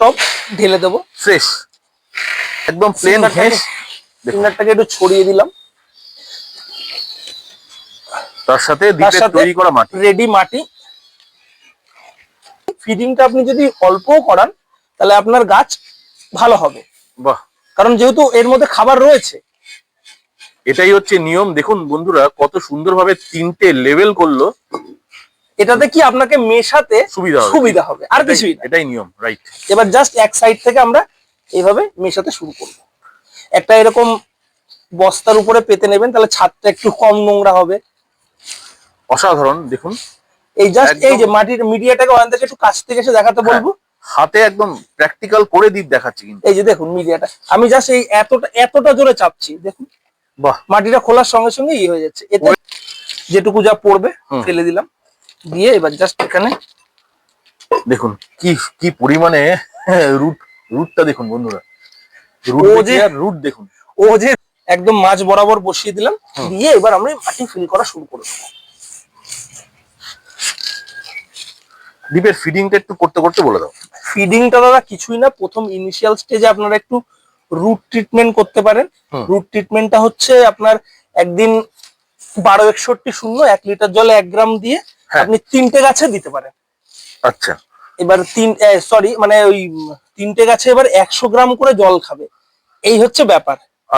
Top ঢেলে দেবো। Fresh একদম প্লেন ফিঙ্গারটাকে একটু ছড়িয়ে দিলাম। তার সাথে দ্বীপের তৈরি করা মাটি। রেডি মাটি। ফিডিংটা আপনি যদি অল্পও করান তাহলে আপনার গাছ ভালো হবে। বাহ। কারণ যেহেতু এর মধ্যে খাবার রয়েছে। এটাই হচ্ছে নিয়ম। দেখুন বন্ধুরা কত সুন্দরভাবে তিনটে লেভেল করল। এটাতে কি আপনাকে মেশাতে সুবিধা হবে। সুবিধা হবে? আর কিছুই এটাই নিয়ম রাইট এবার জাস্ট এক সাইড থেকে আমরা এইভাবে মেশাতে শুরু করব। একটা এরকম বস্তার উপরে পেতে নেবেন তাহলে ছাদটা একটু কম নোংরা হবে। অসাধারণ দেখুন। এই জাস্ট এই যে মাটির মিডিয়াটাকে ওখান থেকে একটু কাছ থেকে এসে দেখাতে বলব। হাতে একদম প্র্যাকটিক্যাল করে দ্বীপ দেখাচ্ছে কিন্তু। এই যে দেখুন মিডিয়াটা। আমি জাস্ট এই এতটা এতটা জোরে চাপছি দেখুন। বাহ। মাটিটা খোলার সঙ্গে সঙ্গে ইয়ে হয়ে যাচ্ছে। এতে যেটুকু যা পড়বে ফেলে দিলাম। দিয়ে এবার জাস্ট এখানে দেখুন কি কি পরিমাণে রুট রুটটা দেখুন বন্ধুরা। রুট দেখুন। ও যে একদম মাছ বরাবর বসিয়ে দিলাম দিয়ে এবার আমরা মাটি ফিল করা শুরু করব দ্বীপের ফিডিংটা একটু করতে করতে বলে দাও। ফিডিংটা দাদা কিছুই না প্রথম ইনিশিয়াল স্টেজে আপনারা একটু রুট ট্রিটমেন্ট করতে পারেন। রুট ট্রিটমেন্টটা হচ্ছে আপনার একদিন বারো একষট্টি শূন্য এক লিটার জলে এক গ্রাম দিয়ে। আপনি তিনটে গাছে দিতে পারেন। আচ্ছা। এবার তিন সরি মানে ওই তিনটে গাছে এবার একশো গ্রাম করে জল খাবে। এই হচ্ছে ব্যাপার।